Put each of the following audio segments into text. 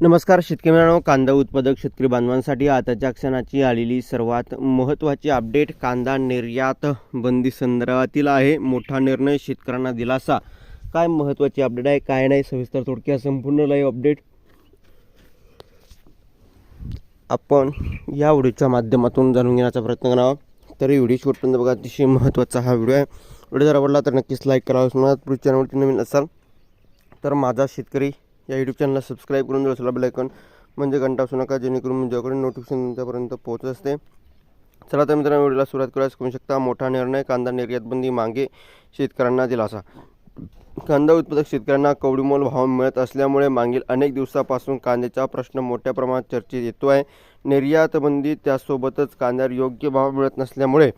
नमस्कार शेतकरी मित्रांनो कांदा उत्पादक शेतकरी बांधवांसाठी आताच्या क्षणाची आलेली सर्वात महत्त्वाची अपडेट कांदा निर्यात बंदी संदर्भातील आहे. मोठा निर्णय शेतकऱ्यांना दिलासा. काय महत्त्वाची अपडेट आहे काय नाही सविस्तर थोडक्या संपूर्ण लाईव्ह अपडेट आपण या व्हिडिओच्या माध्यमातून जाणून घेण्याचा प्रयत्न करावा तरी व्हिडिओ शेवटपर्यंत बघा अतिशय महत्त्वाचा हा व्हिडिओ आहे. व्हिडिओ जर आवडला तर नक्कीच लाईक करावा पुढच्या चॅनलवरती नवीन असाल तर माझा शेतकरी या यूट्यूब चॅनलला सबस्क्राईब करून जर असला बेलायकन म्हणजे घंटा असू नका जेणेकरून माझ्याकडे नोटिफिकेशन तुमच्यापर्यंत पोहोचत असते. चला तर मित्रांनो व्हिडिओला सुरुवात करायला करू शकता मोठा निर्णय कांदा निर्यातबंदी मागे शेतकऱ्यांना दिलासा. कांदा उत्पादक शेतकऱ्यांना कवडीमोल भाव मिळत असल्यामुळे मागील अनेक दिवसापासून कांद्याचा प्रश्न मोठ्या प्रमाणात चर्चेत येतो आहे. निर्यातबंदी त्यासोबतच कांद्यावर योग्य भाव मिळत नसल्यामुळे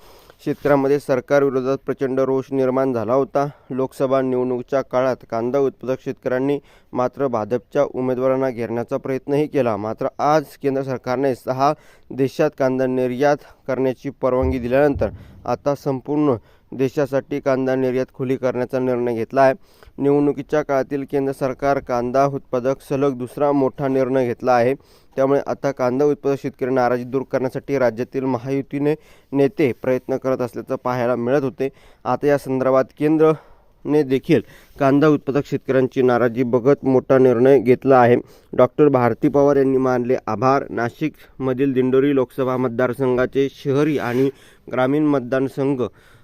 शेतकऱ्यांमध्ये सरकारविरोधात प्रचंड रोष निर्माण झाला होता. लोकसभा निवडणुकीच्या काळात कांदा उत्पादक शेतकऱ्यांनी मात्र भाजपच्या उमेदवारांना घेरण्याचा प्रयत्नही केला. मात्र आज केंद्र सरकारने सहा देशात कांदा निर्यात करण्याची परवानगी दिल्यानंतर आता संपूर्ण देशासाठी कांदा निर्यात खुली करण्याचा निर्णय घेतला आहे. निवडणुकीच्या काळातील केंद्र सरकार कांदा उत्पादक सलग दुसरा मोठा निर्णय घेतला आहे. त्यामुळे आता कांदा उत्पादक शेतकरी नाराजी दूर करण्यासाठी राज्यातील महायुतीने नेते प्रयत्न करत असल्याचं पाहायला मिळत होते. आता या संदर्भात केंद्रने देखील कांदा उत्पादक शेतकऱ्यांची नाराजी बघत मोठा निर्णय घेतला आहे. डॉक्टर भारती पवार यांनी मानले आभार. नाशिकमधील दिंडोरी लोकसभा मतदारसंघाचे शहरी आणि ग्रामीण मतदारसंघ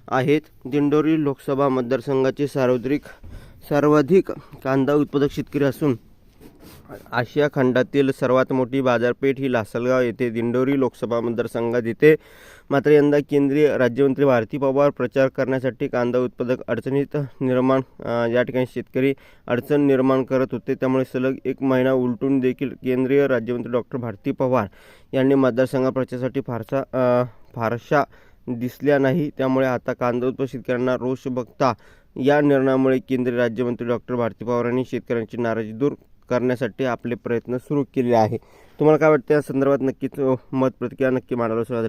आहेत. दिंडोरी लोकसभा मतदारसंघाचे सार्वत्रिक सर्वाधिक कांदा उत्पादक शेतकरी असून आशिया खंडातील सर्वात मोठी बाजारपेठ ही लासलगाव येथे दिंडोरी लोकसभा मतदारसंघात येते. मात्र यंदा केंद्रीय राज्यमंत्री भारती पवार प्रचार करण्यासाठी कांदा उत्पादक अडचणीत निर्माण या ठिकाणी शेतकरी अडचण निर्माण करत होते. त्यामुळे सलग एक महिना उलटून देखील केंद्रीय राज्यमंत्री डॉक्टर भारती पवार यांनी मतदारसंघा प्रचारासाठी फारसा फारशा दिसल्या नाही. त्यामुळे आता कांदा उत्पादक शेतकऱ्यांना रोष बघता या निर्णयामुळे केंद्रीय राज्यमंत्री डॉक्टर भारती पवार यांनी शेतकऱ्यांची नाराजी दूर करण्यासाठी आपले प्रयत्न सुरू केले आहे. तुम्हाला काय वाटतं? या संदर्भात नक्कीच मत प्रतिक्रिया नक्की मांडायला सुद्धा